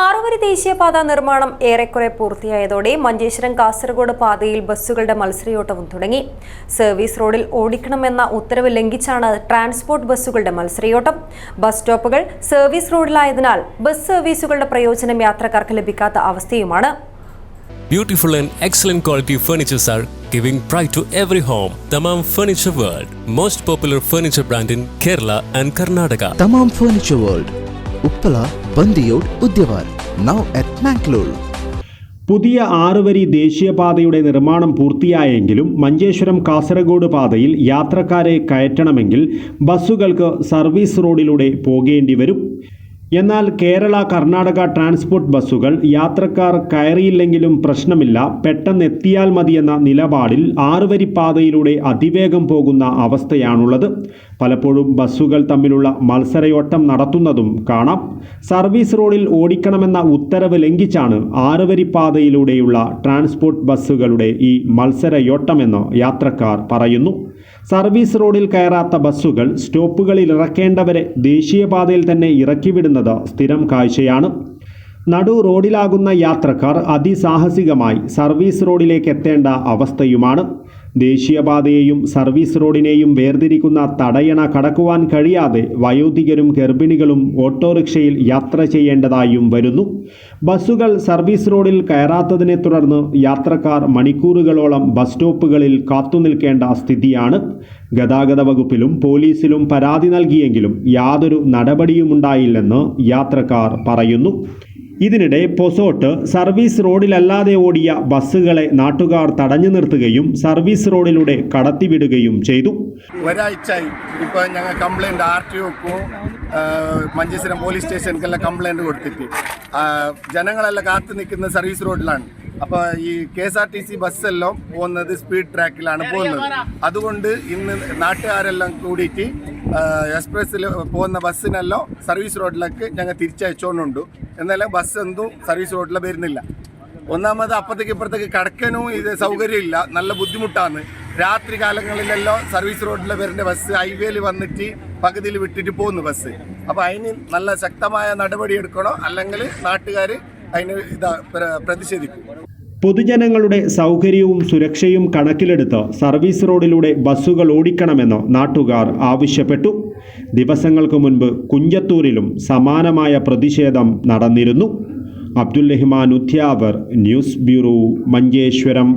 ആറുവരി ദേശീയപാത നിർമ്മാണം ഏറെക്കുറെ പൂർത്തിയായതോടെ മഞ്ചേശ്വരം കാസർഗോഡ് പാതയിൽ ബസ്സുകളുടെ മത്സരയോട്ടവും തുടങ്ങി സർവീസ് റോഡിൽ ഓടിക്കണമെന്ന ഉത്തരവ് ലംഘിച്ചാണ് ട്രാൻസ്പോർട്ട് ബസ്സുകളുടെ മത്സരയോട്ടം ബസ് സ്റ്റോപ്പുകൾ സർവീസ് റോഡിലായതിനാൽ ബസ് സർവീസുകളുടെ പ്രയോജനം യാത്രക്കാർക്ക് ലഭിക്കാത്ത അവസ്ഥയുമാണ് Beautiful and excellent quality furnitures are giving pride to every home. Tamam Furniture World, most popular furniture brand in Kerala and Karnataka. Tamam Furniture World, Uppala, Bandiyod Udyawar. Now at Mangalore പുതിയ ആറുവരി ദേശീയപാതയുടെ നിർമ്മാണം പൂർത്തിയായെങ്കിലും മഞ്ചേശ്വരം കാസർഗോഡ് പാതയിൽ യാത്രക്കാരെ കയറ്റണമെങ്കിൽ ബസ്സുകൾക്ക് service റോഡിലൂടെ പോകേണ്ടി വരും എന്നാൽ Kerala Karnataka transport ബസ്സുകൾ യാത്രക്കാർ കയറിയില്ലെങ്കിലും പ്രശ്നമില്ല. പെട്ടെന്ന് എത്തിയാൽ മതിയെന്ന നിലപാടിൽ ആറുവരി പാതയിലൂടെ അതിവേഗം പോകുന്ന അവസ്ഥയാണുള്ളത്. പലപ്പോഴും ബസ്സുകൾ തമ്മിലുള്ള മത്സരയോട്ടം നടത്തുന്നതും കാണാം. സർവീസ് റോഡിൽ ഓടിക്കണമെന്ന ഉത്തരവ് ലംഘിച്ചാണ് ആറുവരി പാതയിലൂടെയുള്ള ട്രാൻസ്പോർട്ട് ബസ്സുകളുടെ ഈ മത്സരയോട്ടമെന്ന് യാത്രക്കാർ പറയുന്നു. സർവീസ് റോഡിൽ കയറാത്ത ബസ്സുകൾ സ്റ്റോപ്പുകളിൽ ഇറക്കേണ്ടവരെ ദേശീയപാതയിൽ തന്നെ ഇറക്കിവിടുന്നത് സ്ഥിരം കാഴ്ചയാണ്. നടു റോഡിലാകുന്ന യാത്രക്കാർ അതിസാഹസികമായി സർവീസ് റോഡിലേക്ക് എത്തേണ്ട അവസ്ഥയുമാണ്. ദേശീയപാതയെയും സർവീസ് റോഡിനെയും വേർതിരിക്കുന്ന തടയണ കടക്കുവാൻ കഴിയാതെ വയോധികരും ഗർഭിണികളും ഓട്ടോറിക്ഷയിൽ യാത്ര ചെയ്യേണ്ടതായും വരുന്നു. ബസ്സുകൾ സർവീസ് റോഡിൽ കയറാത്തതിനെ തുടർന്ന് യാത്രക്കാർ മണിക്കൂറുകളോളം ബസ് സ്റ്റോപ്പുകളിൽ കാത്തുനിൽക്കേണ്ട സ്ഥിതിയാണ്. ഗതാഗത വകുപ്പിലും പോലീസിലും പരാതി നൽകിയെങ്കിലും യാതൊരു നടപടിയുമുണ്ടായില്ലെന്ന് യാത്രക്കാർ പറയുന്നു. ഇതിനിടെ പൊസോട്ട് സർവീസ് റോഡിലല്ലാതെ ഓടിയ ബസ്സുകളെ നാട്ടുകാർ തടഞ്ഞു നിർത്തുകയും സർവീസ് റോഡിലൂടെ കടത്തിവിടുകയും ചെയ്തു. ഒരാഴ്ചയായി. ഇപ്പോൾ ഞങ്ങൾ കംപ്ലൈന്റ് ആർ ടി ഒക്കും മഞ്ചേശ്വരം പോലീസ് സ്റ്റേഷനിലെല്ലാം കംപ്ലൈന്റ് കൊടുത്തിട്ട്. ജനങ്ങളെല്ലാം കാത്തു നിൽക്കുന്ന സർവീസ് റോഡിലാണ്. അപ്പോൾ ഈ K S R T C ബസ്സെല്ലാം പോകുന്നത് സ്പീഡ് ട്രാക്കിലാണ് പോകുന്നത്. അതുകൊണ്ട് ഇന്ന് നാട്ടുകാരെല്ലാം കൂടിയിട്ട് എക്സ്പ്രസ്സിൽ പോകുന്ന ബസ്സിനെല്ലാം സർവീസ് റോഡിലേക്ക് ഞങ്ങൾ തിരിച്ചയച്ചുകൊണ്ടുണ്ട്. എന്നാലും ബസ് എന്തും സർവീസ് റോഡിൽ വരുന്നില്ല. ഒന്നാമത് അപ്പുറത്തേക്ക് ഇപ്പുറത്തേക്ക് കടക്കാനും ഇത് സൗകര്യമില്ല. നല്ല ബുദ്ധിമുട്ടാണ്. രാത്രി കാലങ്ങളിലെല്ലാം സർവീസ് റോഡിൽ വരുന്ന ബസ് ഹൈവേയിൽ വന്നിട്ട് പകുതിയിൽ വിട്ടിട്ട് പോകുന്നു ബസ്. അപ്പോൾ അതിന് നല്ല ശക്തമായ നടപടി എടുക്കണോ അല്ലെങ്കിൽ നാട്ടുകാർ അതിന് ഇതാ പ്ര- പ്രതിഷേധിക്കും. പൊതുജനങ്ങളുടെ സൗകര്യവും സുരക്ഷയും കണക്കിലെടുത്ത് സർവീസ് റോഡിലൂടെ ബസ്സുകൾ ഓടിക്കണമെന്ന് നാട്ടുകാർ ആവശ്യപ്പെട്ടു. ദിവസങ്ങൾക്ക് മുൻപ് കുഞ്ചത്തൂരിലും സമാനമായ പ്രതിഷേധം നടന്നിരുന്നു. Abdul Rahman Udyavar news bureau Manjeshwaram.